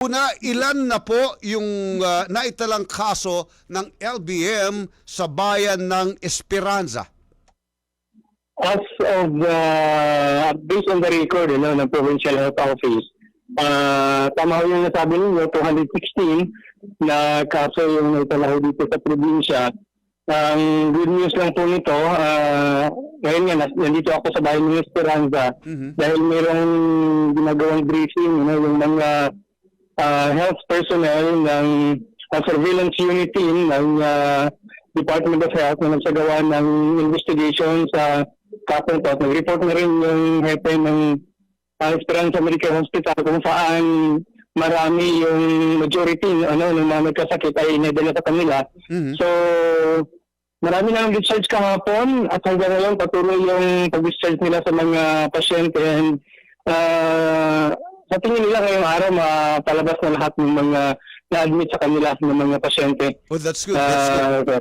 Una, ilan na po yung ah, naitalang kaso ng LBM sa bayan ng Esperanza? As of uh, based on the record you know, ng Provincial Health Office, uh, tama ho yung nasabi ninyo, 216 na kaso yung naitalaho dito sa probinsya. Ang good news lang po nito, uh, ngayon nga, nandito ako sa bahay ng Esperanza Mhm. dahil mayroong ginagawang briefing, you know, yung mga uh, health personnel ng uh, surveillance unit team ng uh, Department of Health na nagsagawa ng investigation sa kapon to. At Nag-report na rin yung hepe ng uh, Esperanza Medical Hospital kung saan marami yung majority ano, ng mga nagkasakit ay inadala sa kanila. Mhm. So, marami na ng discharge kahapon at hanggang ngayon patuloy yung pag-discharge nila sa mga pasyente and uh, sa tingin nila ngayong araw mapalabas na lahat ng mga na-admit sa kanila ng mga pasyente. Oh, that's good. That's good. Uh.